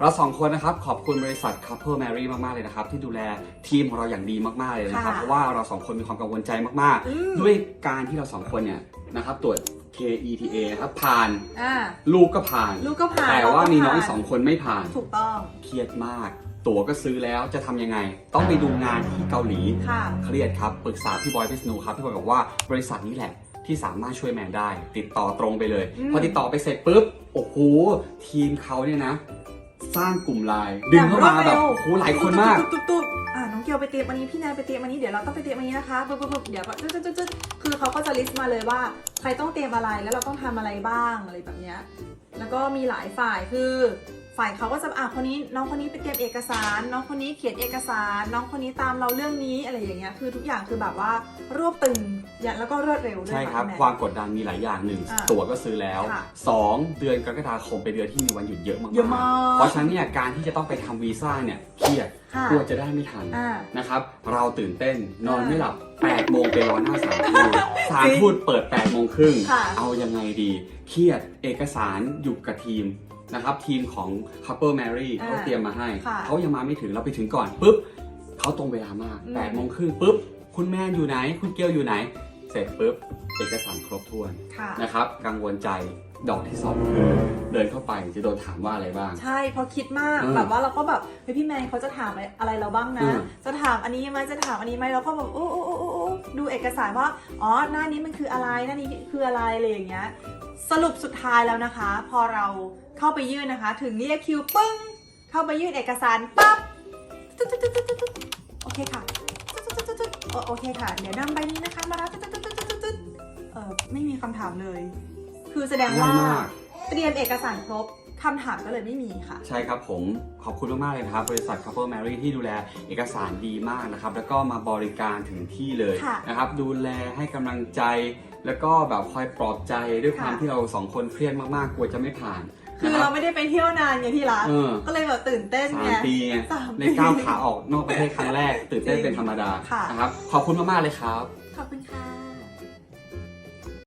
เราสองคนนะครับขอบคุณบริษัท Couple Mary มาก ๆ เลยนะครับ ที่ดูแลทีมของเราอย่างดีมาก ๆ เลยนะครับ ค่ะเพราะว่าเราสองคนมีความกังวลใจมาก อืม ๆ ด้วยการที่เราสองคนเนี่ยนะครับตรวจ KETA ครับผ่าน อ่า ลูกก็ผ่าน ลูกก็ผ่านแต่ว่าเรก็มีน้องผ่าสองคนไม่ผ่าน ถูกต้อง เครียดมาก ตั๋วก็ซื้อแล้วจะทำยังไง ต้องไปดูงานที่เกาหลี ค่ะ เครียดครับ ปรึกษาพี่บอยพิษณุครับ พี่บอยบอกว่าบริษัทนี้แหละ ที่สามารถช่วยแมนได้ ติดต่อตรงไปเลย อืมพอติดต่อไปเสร็จปุ๊บ โอ้โห ทีมเขาเนี่ยนะส ร้างกลุ่มไลน์ดึงเข้ามาแบบโอ้โหหลายคนมากตุ๊บตุ๊บตุ๊บอ่าน้องเกียวไปเตรียมอันนี้พี่แนนไปเตรียมอันนี้เดี๋ยวเราต้องไปเตรียมอันนี้นะคะปุ๊บปุ๊บปุ๊บเดี๋ยวก็จึ๊ดจึ๊ดจึ๊ดจึ๊ดคือเขาก็จะลิสต์มาเลยว่าใครต้องเตรียมอะไรแล้วเราต้องทำอะไรบ้างอะไรแบบเนี้ยแล้วก็มีหลายฝ่ายคือ ฝ่ายเขาก็จะอะคนนี้น้องคนนี้ไปเตรียมเอกสาร น้องคนนี้เขียนเอกสาร น้องคนนี้ตามเราเรื่องนี้อะไรอย่างเงี้ยคือทุกอย่างคือแบบว่ารวบตึงอย่างแล้วก็รวดเร็วด้วยใช่ครับะพี่แนนความกดดันมีหลายอย่างหนึ่งอ่าตั๋วก็ซื้อแล้วค่ะสองเดือนกรกฎาคมเป็นเดือนที่มีวันหยุดเยอะมากๆเยอะมากเพราะฉะนั้นเนี่ยการที่จะต้องไปทำวีซ่าเนี่ยเครียดค่ะกลัวจะได้ไม่ทันอ่านะครับ เราตื่นเต้นนอนอ่าไม่หลับ8โมงไปรอหน้าสถารทูตสถารทูตเปิด8โมงครึ่งค่ะเอายังไงดี เครียดเอกสารอยู่กับทีม นะครับทีมของ Couple Mary อ่าเขาเตรียมมาให้ ค่ะเขายังมาไม่ถึงเราไปถึงก่อนปุ๊บเขาตรงเวลามากอืม 8โมงครึ่งปุ๊บ คุณแม่อยู่ไหน คุณเกียวอยู่ไหน เสร็จปุ๊บเอกสารครบถ้วนค่ะ นะครับกังวลใจดอกที่สองคือเดินเข้าไปจะโดนถามว่าอะไรบ้าง ใช่เพราะคิดมากอืมแบบว่าเราก็แบบเฮ้ยพี่แมนเขาจะถามอะไรเราบ้างนะ อืมจะถามอันนี้ไหมจะถามอันนี้ไหมเราก็แบบโอ้โอ้โอ้โอ้โอ้ดูเอกสารว่าอ๋อหน้านี้มันคืออะไรหน้านี้คืออะไรอะไรอย่างเงี้ย สรุปสุดท้ายแล้วนะคะ พอเราเข้าไปยื่นนะคะ ถึงเรียกคิวปึ้ง เข้าไปยื่นเอกสารปั๊บตึ๊ดตึ๊ดตึ๊ดตึ๊ดตึ๊ดโอเคค่ะตึ๊ดตึ๊ดตึ๊ดตึ๊ดโอโอเคค่ะ เดี๋ยวนำใบนี้นะคะมารับตึ๊ดตึ๊ดตึ๊ดตึ๊ดตึ๊ดตึ๊ดเออไม่มีคำถามเลย คือแสดงง่าว่ายมากเตรียมเอกสารครบคำถามก็เลยไม่มีค่ะ ใช่ครับผมขอบคุณมาก ๆ เลยนะครับ บริษัท Couple Mary ที่ดูแลเอกสารดีมากนะครับ แล้วก็มาบริการถึงที่เลยค่ะนะครับ ดูแลให้กำลังใจแล้วก็แบบคอยปลอบใจด้วยความค่ะ ที่เราสองคนเครียดมากๆกลัวจะไม่ผ่านคือนะคเรารับ ไม่ได้ไปเที่ยวนานไงที่รักเออ ก็เลยแบบตื่นเต้นสาไง มปีไงสามปีในก้าวขาออกนอกประเทศครั้งแรก ตื่นเต้นจริงเป็นธรรมดาค่ะ นะครับขอบคุณมากๆเลยครับ ขอบคุณค่ะ